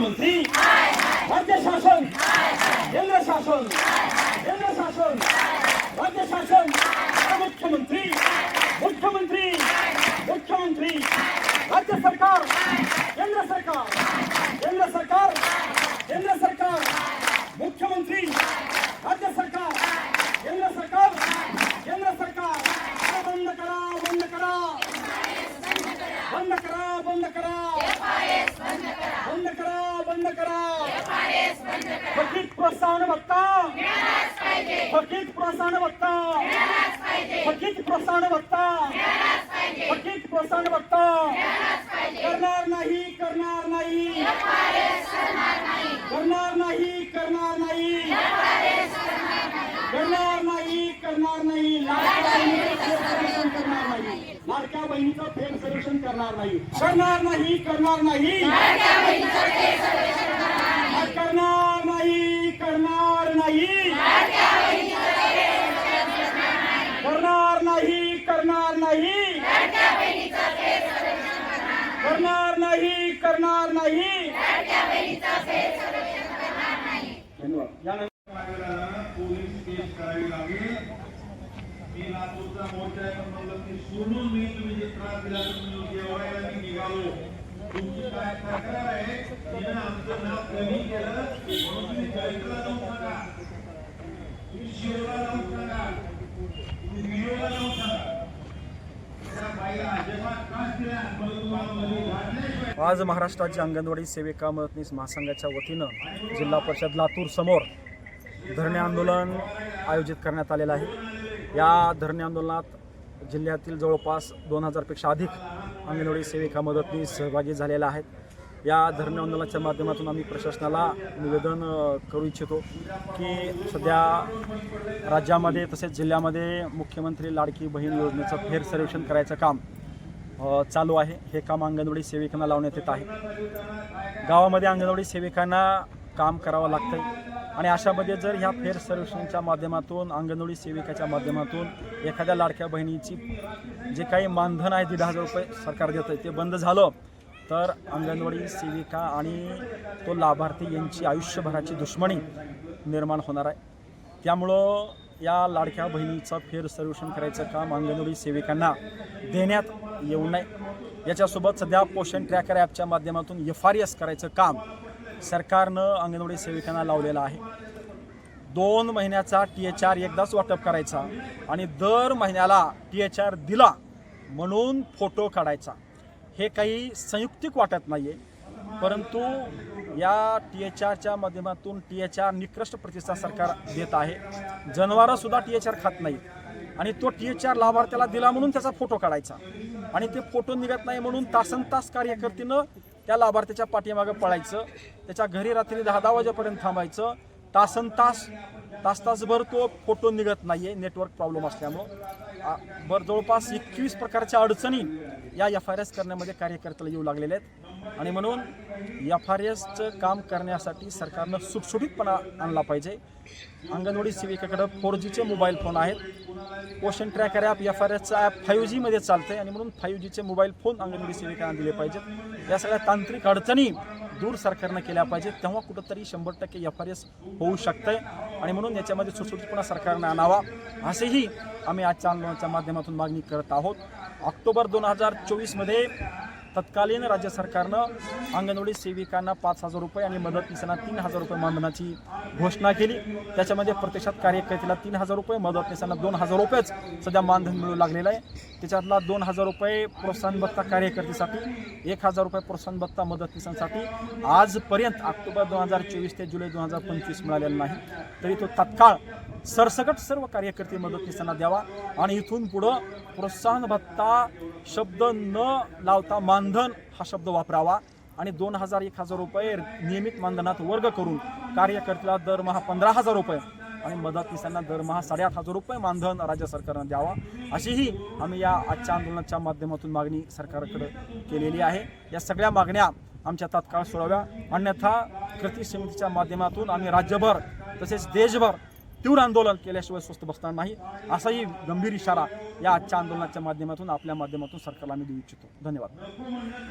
मुख्यमंत्री राज्य शासन केंद्र शासन केंद्र शासन राज्य शासन मुख्यमंत्री मुख्यमंत्री मुख्यमंत्री राज्य सरकार केंद्र सरकार केंद्र सरकार केंद्र सरकार मुख्यमंत्री राज्य सरकार केंद्र सरकार केंद्र सरकार अरे बंद करा बंद करा बंद करा बंद करा बंद करा बंद करा थकीत प्रोत्साहन भत्ता थकीत प्रोत्साहन भत्ता थकीत प्रोत्साहन भत्ता थकीत प्रोत्साहन भत्ता करणार नाही करणार नाही. करणार नाही करणार नाही. करणार नाही करणार नाही. लाडक्या बहिणीचं फेर सर्वेक्षण करणार नाही. लाडक्या बहिणीचं फेर करणार नाही करणार नाही करणार नाही करणार नाही करणार नाही करणार नाही करणार नाही. धन्यवाद. पोलीस केस करावी लागेल. मी लातूरचा मोर्चा आहे पण म्हणलं की सोडून मी तुम्ही जे त्रास दिला तुम्ही जेवायला मी निघालो. तुमची काय तक्रार आहे? तिनं आमचं नाव कमी केलं म्हणून तुम्ही चरित्रला जाऊ सांगा तुम्ही शिवला जाऊ सांगा तुम्ही व्हिडिओला जाऊ सांगा त्या बाईला अजिबात त्रास दिला म्हणलं आज महाराष्ट्राची अंगणवाडी सेविका मदतनीस महासंघाच्या वतीनं जिल्हा परिषद लातूर समोर धरणे आंदोलन आयोजित करण्यात आलेलं आहे. या धरणे आंदोलनात जिल्ह्यातील जवळपास दोन हजारपेक्षा अधिक अंगणवाडी सेविका मदतनीस सहभागी झालेल्या आहेत. या धरणे आंदोलनाच्या माध्यमातून आम्ही प्रशासनाला निवेदन करू इच्छितो की सध्या राज्यामध्ये तसेच जिल्ह्यामध्ये मुख्यमंत्री लाडकी बहीण योजनेचं फेर सर्वेक्षण करायचं काम चालू आहे. हे काम अंगणवाडी सेविकांना लावण्यात येत आहे. गावामध्ये अंगणवाडी सेविकांना काम करावं लागतं आणि अशामध्ये जर ह्या फेर सर्व्हिसिंगच्या माध्यमातून अंगणवाडी सेविकाच्या माध्यमातून एखाद्या लाडक्या बहिणीची जे काही मानधन आहे दीड हजार रुपये सरकार देतं ते बंद झालं तर अंगणवाडी सेविका आणि तो लाभार्थी यांची आयुष्यभराची दुश्मनी निर्माण होणार आहे. त्यामुळं या लाडक्या बहिणीचं फेर सर्वेक्षण करायचं काम अंगणवाडी सेविकांना देण्यात येऊ नये. याच्यासोबत सध्या पोषण ट्रॅकर ॲपच्या माध्यमातून एफ आर एस करायचं काम सरकारनं अंगणवाडी सेविकांना लावलेलं आहे. दोन महिन्याचा टी एच आर एकदाच वाटप करायचा आणि दर महिन्याला टी एच आर दिला म्हणून फोटो काढायचा. हे काही संयुक्तिक वाटत नाही आहे परंतु या टी एच आरच्या माध्यमातून टी एच आर निकृष्ट प्रतिसाद सरकार देत आहे. जनावरंसुद्धा टी एच आर खात नाही आणि तो टी एच आर लाभार्थ्याला दिला म्हणून त्याचा फोटो काढायचा. आणि ते फोटो निघत नाही म्हणून तासन तास कार्यकर्तीनं त्या लाभार्थ्याच्या पाठीमागं पळायचं. त्याच्या घरी रात्री दहा दहा वाजेपर्यंत थांबायचं. तासन तास तास तासभर तो फोटो निघत नाही आहे नेटवर्क प्रॉब्लेम असल्यामुळं. बरं बर जवळपास एकवीस प्रकारच्या अडचणी या एफ आर एस करण्यामध्ये कार्यकर्त्याला येऊ लागलेल्या आहेत. आणि म्हणून एफ आर एसचं काम करण्यासाठी सरकारनं सुटसुटीतपणा आणला पाहिजे. अंगणवाडी सेविकेकडं फोर जीचे मोबाईल फोन आहेत. पोषण ट्रॅकर ॲप एफ आर एसचं ॲप फाईव्ह जीमध्ये चालतं आहे आणि म्हणून फाईव्ह जीचे मोबाईल फोन अंगणवाडी सेविकांना दिले पाहिजेत. या सगळ्या तांत्रिक अडचणी दूर सरकारनं केल्या पाहिजेत. तेव्हा कुठंतरी शंभर टक्के एफ आर एस होऊ शकतंय आणि म्हणून याच्यामध्ये सुटसुटीतपणा सरकारनं आणावा असेही आम्ही आजच्या आंदोलनाच्या माध्यमातून मागणी करत आहोत. ऑक्टोबर दोन हजार चोवीसमध्ये तत्कालीन राज्य सरकारनं अंगणवाडी सेविकांना पाच हजार रुपये आणि मदतनीसांना तीन हजार रुपये मानधनाची घोषणा केली. त्याच्यामध्ये प्रत्यक्षात कार्यकर्त्याला तीन हजार रुपये मदतनीसांना दोन हजार रुपयेच सध्या मानधन मिळू लागलेलं आहे. त्याच्यातला दोन हजार रुपये प्रोत्साहन भत्ता कार्यकर्त्यासाठी एक हजार रुपये प्रोत्साहन भत्ता मदतनीसांसाठी आजपर्यंत ऑक्टोबर दोन हजार चोवीस ते जुलै दोन हजार पंचवीस मिळालेला नाही. तरी तो तत्काळ सरसकट सर्व कार्यकर्ते मदतनीसांना द्यावा. आणि इथून पुढं प्रोत्साहन भत्ता शब्द न लावता मानधन हा शब्द वापरावा. आणि दोन हजार एक हजार रुपये नियमित मानधनात वर्ग करून कार्यकर्त्याला दरमहा पंधरा हजार रुपये आणि मदतनीसांना दरमहा साडेआठ हजार रुपये मानधन राज्य सरकारनं द्यावा. अशीही आम्ही या आजच्या आंदोलनाच्या माध्यमातून मागणी सरकारकडे केलेली आहे. या सगळ्या मागण्या आमच्या तात्काळ सोडाव्या अन्यथा कृती समितीच्या माध्यमातून आम्ही राज्यभर तसेच देशभर तीव्र आंदोलन केल्याशिवाय स्वस्त बसणार नाही. असाही गंभीर इशारा या आजच्या आंदोलनाच्या माध्यमातून आपल्या माध्यमातून सरकारला आम्ही देऊ इच्छितो. धन्यवाद.